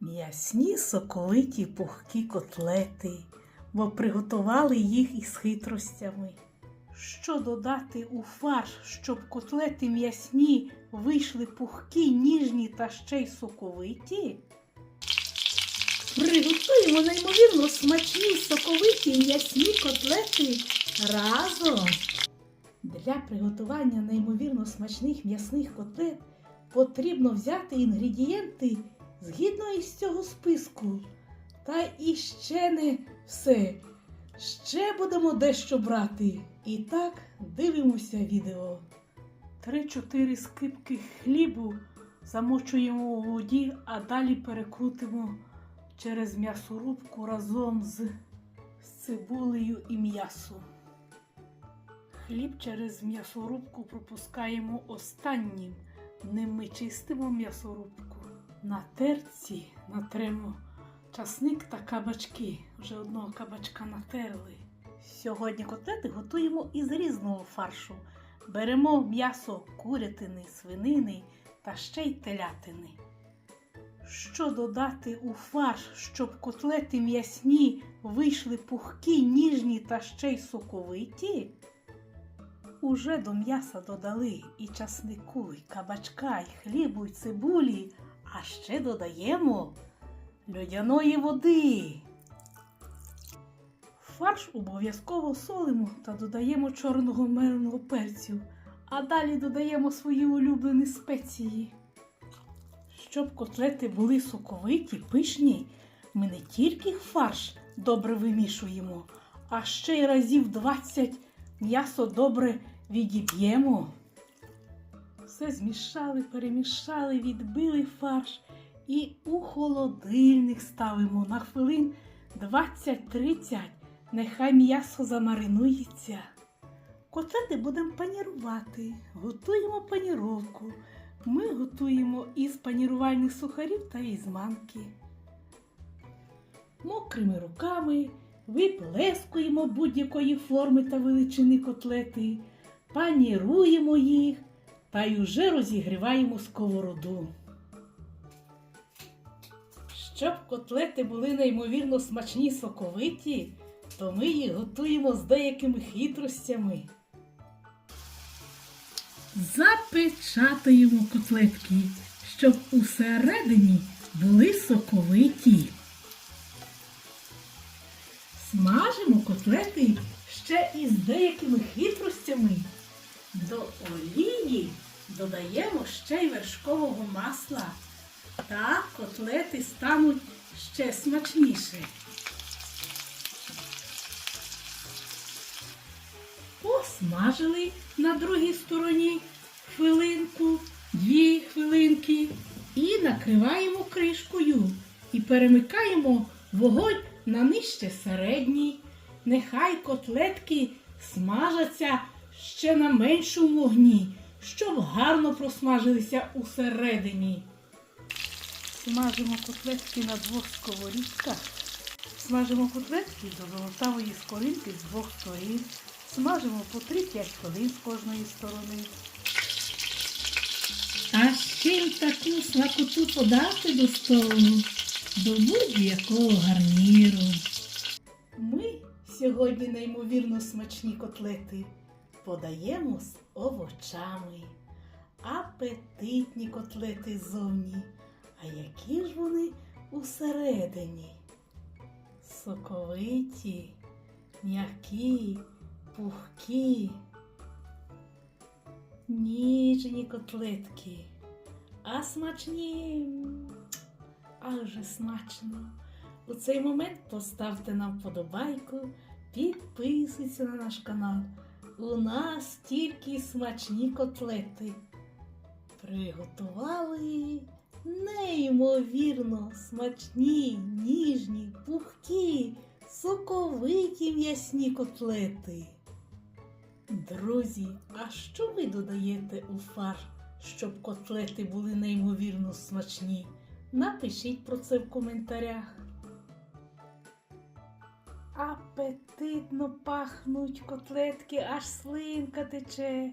М'ясні соковиті пухкі котлети, бо приготували їх із хитростями. Що додати у фарш, щоб котлети м'ясні вийшли пухкі, ніжні та ще й соковиті? Приготуємо неймовірно смачні соковиті м'ясні котлети разом. Для приготування неймовірно смачних м'ясних котлет потрібно взяти інгредієнти згідно із цього списку. Та іще не все. Ще будемо дещо брати. І так дивимося відео. 3-4 скипки хлібу замочуємо у воді, а далі перекрутимо через м'ясорубку разом з, з цибулею і м'ясом. Хліб через м'ясорубку пропускаємо останнім. Ним ми чистимо м'ясорубку. На терці натремо часник та кабачки. Вже одного кабачка натерли. Сьогодні котлети готуємо із різного фаршу. Беремо м'ясо курятини, свинини та ще й телятини. Що додати у фарш, щоб котлети м'ясні вийшли пухкі, ніжні та ще й соковиті? Уже до м'яса додали і часнику, і кабачка, і хлібу, і цибулі, а ще додаємо льодяної води. Фарш обов'язково солимо та додаємо чорного меленого перцю, а далі додаємо свої улюблені спеції. Щоб котлети були соковиті, пишні, ми не тільки фарш добре вимішуємо, а ще й разів 20 м'ясо добре відіб'ємо. Все змішали, перемішали, відбили фарш і у холодильник ставимо на хвилин 20-30. Нехай м'ясо замаринується. Котлети будемо панірувати. Готуємо паніровку. Ми готуємо із панірувальних сухарів та із манки. Мокрими руками виплескуємо будь-якої форми та величини котлети, паніруємо їх та й уже розігріваємо сковороду. Щоб котлети були неймовірно смачні соковиті, то ми їх готуємо з деякими хитростями. Запечатуємо котлетки, щоб усередині були соковиті. Смажимо котлети ще із деякими хитростями. До олії додаємо ще й вершкового масла. Так котлети стануть ще смачніше. Посмажили на другій стороні хвилинку, дві хвилинки і накриваємо кришкою і перемикаємо вогонь на нижче середній. Нехай котлетки смажаться ще на меншому вогні, щоб гарно просмажилися усередині. Смажимо котлетки на двох сковорідках. Смажимо котлетки до золотавої скоринки з двох сторін. Смажимо по 3-5 хвилин з кожної сторони. А ще й таку смакоту подати до столу, до будь-якого гарніру. Ми сьогодні неймовірно смачні котлети подаємо з овочами. Апетитні котлети ззовні. А які ж вони усередині? Соковиті, м'які, пухкі, ніжні котлетки. А смачні, ах смачно. У цей момент поставте нам вподобайку, підписуйтесь на наш канал. У нас тільки смачні котлети. Приготували неймовірно смачні, ніжні, пухкі, соковиті м'ясні котлети. Друзі, а що ви додаєте у фарш, щоб котлети були неймовірно смачні? Напишіть про це в коментарях. Апетитно пахнуть котлетки, аж слинка тече.